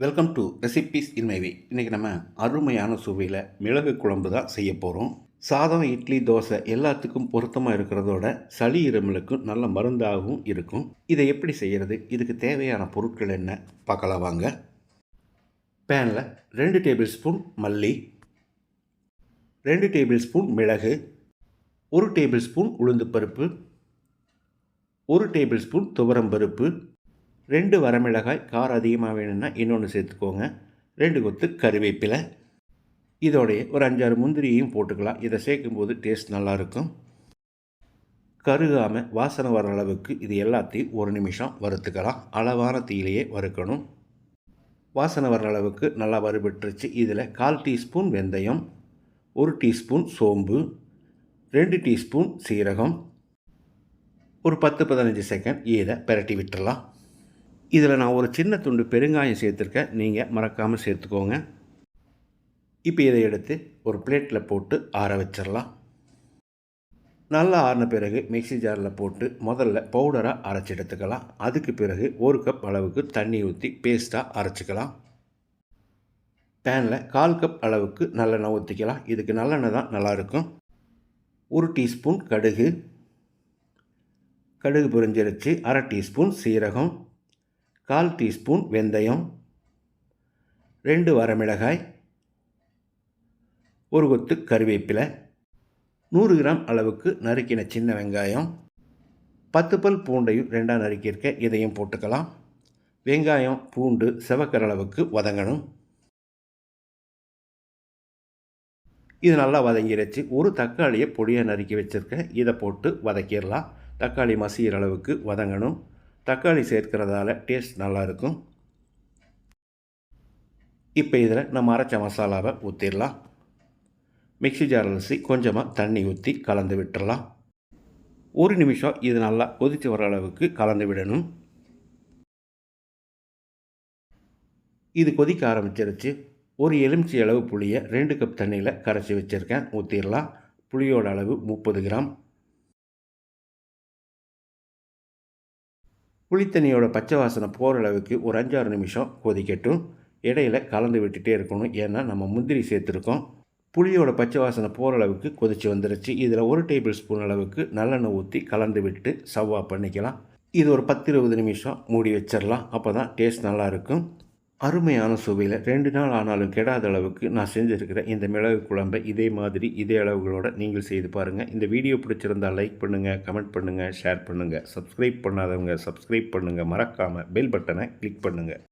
Welcome to recipes in my way இன்றைக்கி நம்ம அருமையான சுவையில் மிளகு குழம்பு தான் செய்ய போகிறோம் சாதம் இட்லி தோசை எல்லாத்துக்கும் பொருத்தமாக இருக்கிறதோட சளி இருமலுக்கும் நல்ல மருந்தாகவும் இருக்கும். இதை எப்படி செய்கிறது இதுக்கு தேவையான பொருட்கள் என்ன? பார்க்கலாம் வாங்க. பேனில் ரெண்டு டேபிள் ஸ்பூன் மல்லி ரெண்டு டேபிள் ஸ்பூன் மிளகு ஒரு டேபிள் ஸ்பூன் உளுந்து பருப்பு ஒரு டேபிள் ஸ்பூன் துவரம் பருப்பு ரெண்டு வரமிளகாய் காரம் அதிகமாக வேணும்னா இன்னொன்று சேர்த்துக்கோங்க. ரெண்டு கொத்து கருவேப்பிலை இதோடைய ஒரு அஞ்சாறு முந்திரியையும் போட்டுக்கலாம். இதை சேர்க்கும்போது டேஸ்ட் நல்லாயிருக்கும். கருகாமல் வாசனை வர அளவுக்கு இது எல்லாத்தையும் ஒரு நிமிஷம் வறுத்துக்கலாம். அளவான தீயிலேயே வறுக்கணும். வாசனை வர அளவுக்கு நல்லா வறுபட்டுருச்சு. இதில் கால் டீஸ்பூன் வெந்தயம் ஒரு டீஸ்பூன் சோம்பு ரெண்டு டீஸ்பூன் சீரகம் ஒரு பத்து பதினஞ்சு செகண்ட் இதை பிரட்டி விட்டுடலாம் இதில் நான் ஒரு சின்ன துண்டு பெருங்காயம் சேர்த்துருக்கேன். நீங்கள் மறக்காமல் சேர்த்துக்கோங்க. இப்போ இதை எடுத்து ஒரு பிளேட்டில் போட்டு ஆற வச்சிடலாம். நல்லா ஆறின பிறகு மிக்சி ஜாரில் போட்டு முதல்ல பவுடராக அரைச்சி எடுத்துக்கலாம். அதுக்கு பிறகு ஒரு கப் அளவுக்கு தண்ணி ஊற்றி பேஸ்ட்டாக அரைச்சிக்கலாம். பேனில் கால் கப் அளவுக்கு நல்லெண்ணெய் ஊற்றிக்கலாம். இதுக்கு நல்லெண்ணெய் தான் நல்லாயிருக்கும். ஒரு டீஸ்பூன் கடுகு. கடுகு பொரிஞ்சிருச்சு. அரை டீஸ்பூன் சீரகம். கால் டீஸ்பூன் வெந்தயம் ரெண்டு வரமிளகாய் ஒரு கொத்து கருவேப்பிலை நூறு கிராம் அளவுக்கு நறுக்கின சின்ன வெங்காயம் பத்து பல் பூண்டையும் ரெண்டாக நறுக்கியிருக்க இதையும் போட்டுக்கலாம். வெங்காயம் பூண்டு செவக்கிற அளவுக்கு வதங்கணும். இது நல்லா வதங்கிருச்சு. ஒரு தக்காளியை பொடியாக நறுக்கி வச்சுருக்கேன் இதை போட்டு வதக்கிடலாம். தக்காளி மசிகிற அளவுக்கு வதங்கணும். தக்காளி சேர்க்கிறதால டேஸ்ட் நல்லாயிருக்கும். இப்போ இதில் நம்ம அரைச்ச மசாலாவை ஊற்றிடலாம். மிக்ஸி ஜார் அரிசி கொஞ்சமாக தண்ணி ஊற்றி கலந்து விட்டுடலாம். ஒரு நிமிஷம் இது நல்லா கொதித்து வர அளவுக்கு கலந்து விடணும். இது கொதிக்க ஆரம்பிச்சிருச்சு. ஒரு எலுமிச்சி அளவு புளியை ரெண்டு கப் தண்ணியில் கரைச்சி வச்சுருக்கேன். ஊற்றிடலாம். புளியோட அளவு முப்பது கிராம். புளித்தண்ணியோட பச்சை வாசனை போகிற அளவுக்கு ஒரு அஞ்சாறு நிமிஷம் கொதிக்கட்டும். இடையில கலந்து விட்டுட்டே இருக்கணும். ஏன்னா நம்ம முந்திரி சேர்த்துருக்கோம். புளியோட பச்சை வாசனை போகிற அளவுக்கு கொதித்து வந்துருச்சு. இதில் ஒரு டேபிள் ஸ்பூன் அளவுக்கு நல்லெண்ணெய் ஊற்றி கலந்து விட்டு சவ்வா பண்ணிக்கலாம். இது ஒரு பத்து இருபது நிமிஷம் மூடி வச்சிடலாம் அப்போ தான் டேஸ்ட் நல்லாயிருக்கும் அருமையான சுவையில் ரெண்டு நாள் ஆனாலும் கெடாத அளவுக்கு நான் செஞ்சுருக்கிறேன் இந்த மிளகு குழம்பை இதே மாதிரி இதே அளவுகளோட நீங்கள் செய்து பாருங்கள் இந்த வீடியோ பிடிச்சிருந்தால் லைக் பண்ணுங்கள் கமெண்ட் பண்ணுங்கள் ஷேர் பண்ணுங்கள் சப்ஸ்கிரைப் பண்ணாதவங்க சப்ஸ்கிரைப் பண்ணுங்கள் மறக்காமல் பெல் பட்டனை கிளிக் பண்ணுங்கள்